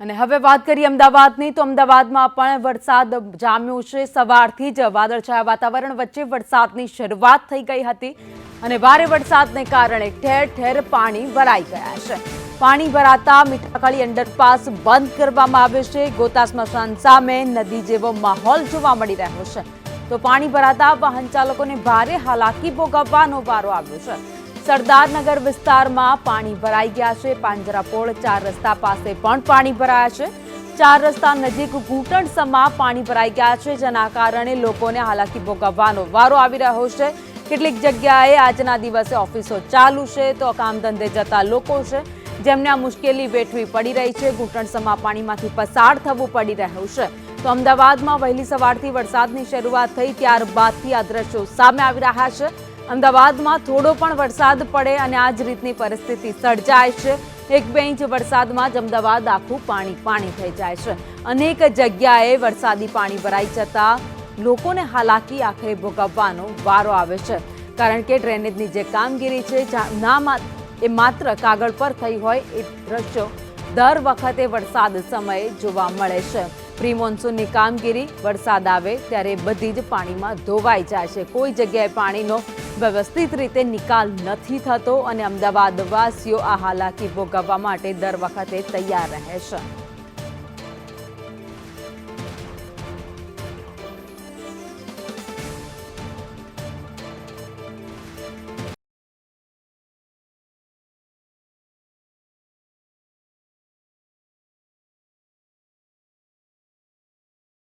અને હવે વાત કરીએ અમદાવાદની, તો અમદાવાદમાં પણ વરસાદ જામ્યો છે. સવારથી જ વાદળછાયા વાતાવરણ વચ્ચે વરસાદની શરૂઆત થઈ ગઈ હતી અને ભારે વરસાદને કારણે ઠેર ઠેર પાણી ભરાઈ ગયા છે. પાણી ભરાતા મીઠાકાળી અંડરપાસ બંધ કરવામાં આવ્યો છે. ગોતા સ્મશાન સામે નદી જેવો માહોલ જોવા મળી રહ્યો છે. તો પાણી ભરાતા વાહન ચાલકોને ભારે હાલાકી ભોગવવાનો વારો આવ્યો છે. સરદારનગર વિસ્તારમાં પાણી ભરાઈ ગયા છે. પાંજરાપોળ ચાર રસ્તા પાસે પણ પાણી ભરાયા છે. ચાર રસ્તા નજીક ઘૂંટણસમા પાણી ભરાઈ ગયા છે, જેના કારણે લોકોને હાલાકી ભોગવવાનો વારો આવી રહ્યો છે. કેટલીક જગ્યાએ આજના દિવસે ઓફિસો ચાલુ છે, તો કામ ધંધે જતા લોકો છે. જેમને આ મુશ્કેલી વેઠવી પડી રહી છે ઘૂંટણસમા પાણીમાંથી પસાર થવું પડી રહ્યું છે. તો અમદાવાદમાં વહેલી સવારથી વરસાદની શરૂઆત થઈ ત્યારબાદથી આ દ્રશ્યો સામે આવી રહ્યા છે. અમદાવાદમાં થોડો પણ વરસાદ પડે અને આ જ રીતની પરિસ્થિતિ સર્જાય છે. એક બે ઇંચ વરસાદમાં જ અમદાવાદ આખું પાણી પાણી થઈ જાય છે. અનેક જગ્યાએ વરસાદી પાણી ભરાઈ જતા લોકોને હાલાકી આખરે ભોગવવાનો વારો આવે છે. કારણ કે ડ્રેનેજની જે કામગીરી છે ના એ માત્ર કાગળ પર થઈ હોય એ દ્રશ્યો દર વખતે વરસાદ સમયે જોવા મળે છે. પ્રી મોન્સૂનની કામગીરી વરસાદ આવે ત્યારે બધી જ પાણીમાં ધોવાઈ જાય છે કોઈ જગ્યાએ પાણીનો વ્યવસ્થિત રીતે નિકાલ નથી થતો અને અમદાવાદવાસીઓ આ હાલાકી ભોગવવા માટે દર વખતે તૈયાર રહે છે.